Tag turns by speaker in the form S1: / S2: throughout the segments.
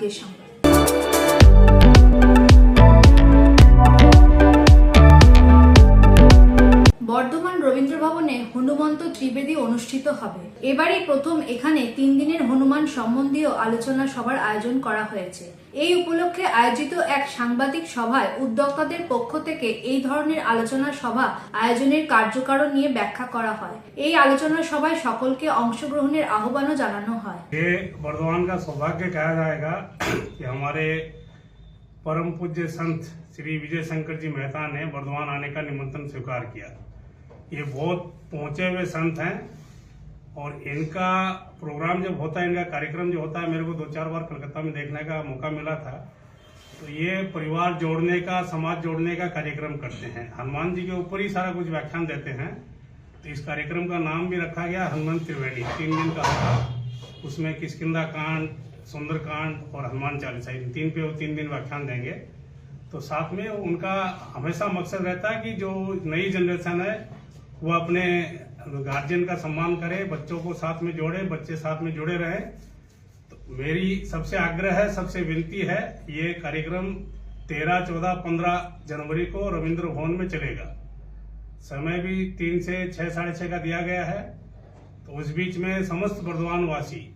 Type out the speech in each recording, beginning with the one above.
S1: আজকের সংবাদ। হনুমন্ত ত্রিবেদী অনুষ্ঠিত হবে এবারই প্রথম এখানে তিন দিনের হনুমান সম্বন্ধীয় আলোচনা সভার আয়োজন করা হয়েছে এই উপলক্ষে আয়োজিত এক সাংবাদিক সভায় উদ্যোক্তাদের পক্ষ থেকে এই ধরনের আলোচনা সভা আয়োজনের কার্যকারণ নিয়ে ব্যাখ্যা করা হয় এই আলোচনা সভায় সকলকে অংশগ্রহণের আহ্বানও জানানো হয়
S2: ये वर्धमान का सौभाग्य कहा जाएगा कि हमारे परम पूज्य संत श्री विजय शंकर जी मेहता ने वर्धमान आने का निमंत्रण स्वीकार किया ये बहुत पहुँचे हुए संत हैं और इनका प्रोग्राम जब होता है, इनका कार्यक्रम जो होता है, मेरे को दो चार बार कलकत्ता में देखने का मौका मिला था। तो ये परिवार जोड़ने का, समाज जोड़ने का कार्यक्रम करते हैं। हनुमान जी के ऊपर ही सारा कुछ व्याख्यान देते हैं। तो इस कार्यक्रम का नाम भी रखा गया हनुमान त्रिवेणी। तीन दिन का होगा। उसमें किसकिंदा कांड, सुंदर कांड और हनुमान चालीसा, इन तीन पे वो तीन दिन व्याख्यान देंगे। तो साथ में उनका हमेशा मकसद रहता है कि जो नई जनरेशन है वो अपने गार्जियन का सम्मान करे, बच्चों को साथ में जोड़े, बच्चे साथ में जुड़े रहे। तो मेरी सबसे आग्रह है, सबसे विनती है, ये कार्यक्रम तेरह, चौदह, पंद्रह जनवरी को रविंद्र भवन में चलेगा। समय भी तीन से छह, साढ़े छह का दिया गया है। तो उस बीच में समस्त बर्धमान वासी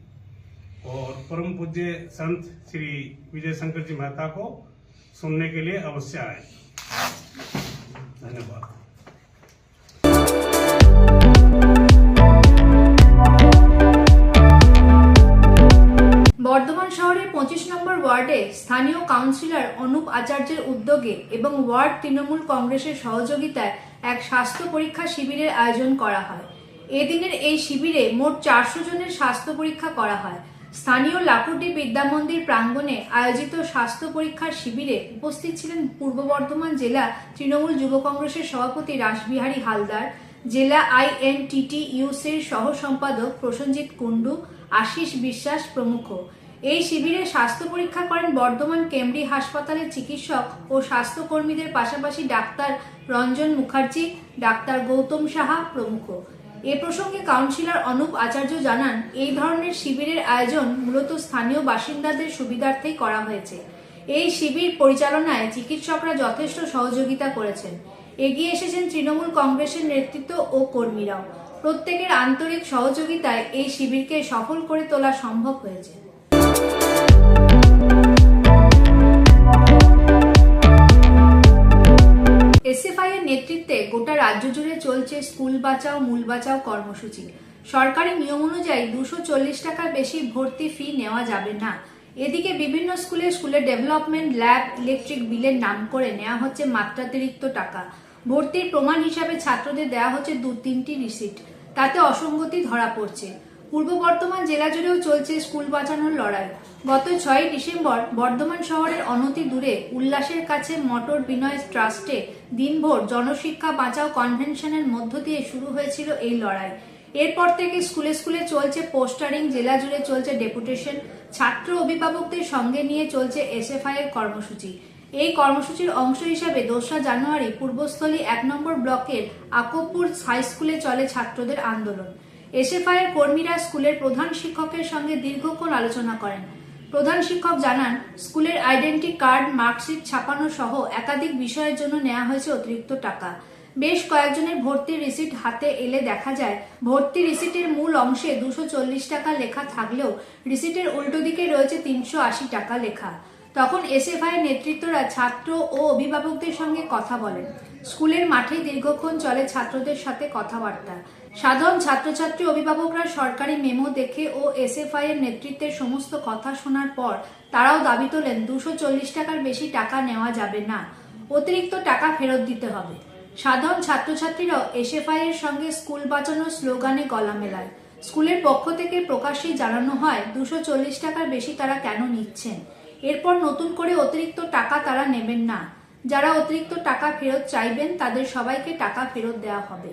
S2: और परम पूज्य संत श्री विजय शंकर जी मेहता को सुनने के लिए अवश्य आए।
S1: নম্বর ওয়ার্ডে স্থানীয় কাউন্সিলর অনুপ আচার্যের উদ্যোগে এবং ওয়ার্ড তৃণমূল কংগ্রেসের সহযোগিতায় এক স্বাস্থ্য পরীক্ষা শিবিরের আয়োজন করা হয়। এদিনের এই শিবিরে মোট চারশো জনের স্বাস্থ্য পরীক্ষা করা হয়। স্থানীয় লাকুডি বিদ্যা মন্দির প্রাঙ্গণে আয়োজিত স্বাস্থ্য পরীক্ষার শিবিরে উপস্থিত ছিলেন পূর্ব বর্ধমান জেলা তৃণমূল যুব কংগ্রেসের সভাপতি রাসবিহারী হালদার, জেলা আইএনটিটি ইউসির সহ সম্পাদক প্রসেনজিৎ কুণ্ডু, আশিস বিশ্বাস প্রমুখ। এই শিবিরে স্বাস্থ্য পরীক্ষা করেন বর্ধমান কেমব্রি হাসপাতালের চিকিৎসক ও স্বাস্থ্যকর্মীদের পাশাপাশি ডাক্তার রঞ্জন মুখার্জি, ডাক্তার গৌতম সাহা প্রমুখ। এ প্রসঙ্গে কাউন্সিলর অনুপ আচার্য জানান, এই ধরনের শিবিরের আয়োজন মূলত স্থানীয় বাসিন্দাদের সুবিধার্থেই করা হয়েছে। এই শিবির পরিচালনায় চিকিৎসকরা যথেষ্ট সহযোগিতা করেছেন। এগিয়ে এসেছেন তৃণমূল কংগ্রেসের নেতৃত্ব ও কর্মীরাও। প্রত্যেকের আন্তরিক সহযোগিতায় এই শিবিরকে সফল করে তোলা সম্ভব হয়েছে। রাজ্য জুড়ে চলছে স্কুল বাঁচাও, মূল বাঁচাও কর্মসূচি। সরকারি নিয়ম অনুযায়ী দুশো চল্লিশ টাকার বেশি ভর্তি ফি নেওয়া যাবে না। এদিকে বিভিন্ন স্কুলে স্কুলের ডেভেলপমেন্ট ল্যাব ইলেকট্রিক বিলের নাম করে নেওয়া হচ্ছে মাত্রাতিরিক্ত টাকা। ভর্তির প্রমাণ হিসাবে ছাত্রদের দেওয়া হচ্ছে দু তিনটি রিসিট তাতে অসঙ্গতি ধরা পড়ছে। পূর্ব বর্ধমান জেলা জুড়েও চলছে স্কুল বাঁচানোর লড়াই। গত ছয়ই ডিসেম্বর বর্ধমান শহরের অনতি দূরে উল্লাসের কাছে মটর বিনয় ট্রাস্টে দিনভর জনশিক্ষা বাঁচাও কনভেনশনের মধ্য দিয়ে শুরু হয়েছিল এই লড়াই। এরপর থেকে স্কুলে স্কুলে চলছে পোস্টারিং, জেলা জুড়ে চলছে ডেপুটেশন, ছাত্র অভিভাবকদের সঙ্গে নিয়ে চলছে এসএফআই এর কর্মসূচি। এই কর্মসূচির অংশ হিসাবে দোসরা জানুয়ারি পূর্বস্থলী এক নম্বর ব্লকের আকবপুর হাই স্কুলে চলে ছাত্রদের আন্দোলন। এসএফআই এর কর্মীরা স্কুলের প্রধান শিক্ষকের সঙ্গে দীর্ঘক্ষণ আলোচনা করেন। প্রধান শিক্ষক জানান, স্কুলের আইডেন্টি কার্ড, মার্কশিট ছাপানো সহ একাধিক বিষয়ের জন্য নেওয়া হয়েছে অতিরিক্ত টাকা। বেশ কয়েকজনের ভর্তির রিসিট হাতে এলে দেখা যায়, ভর্তি রিসিটের মূল অংশে দুশো চল্লিশ টাকা লেখা থাকলেও রিসিটের উল্টো দিকে রয়েছে তিনশো আশি টাকা লেখা। তখন এসএফআই নেতৃত্বরা ছাত্র ও অভিভাবকদের সঙ্গে কথা বলেন। স্কুলের মাঠে দীর্ঘক্ষণ চলে ছাত্রদের সাথে কথাবার্তা। সাধারণ ছাত্রছাত্রী অভিভাবকরা সরকারি মেমো দেখে ও এসএফআই এর নেতৃত্বের সমস্ত কথা শোনার পর তারাও দাবি তোলেন, দুশো টাকার বেশি টাকা নেওয়া যাবে না। অতিরিক্ত টাকা ফেরত দিতে হবে। সাধারণ ছাত্রছাত্রীরাও এসএফআই এর সঙ্গে স্কুল বাঁচানোর স্লোগানে গলা মেলায়। স্কুলের পক্ষ থেকে প্রকাশ্যেই জানানো হয়, দুশো টাকার বেশি তারা কেন নিচ্ছেন? এরপর নতুন করে অতিরিক্ত টাকা তারা নেবেন না। যারা অতিরিক্ত টাকা ফেরত চাইবেন, তাদের সবাইকে টাকা ফেরত দেওয়া হবে।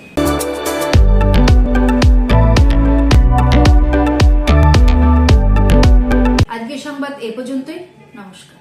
S1: সংবাদ এ পর্যন্তই। নমস্কার।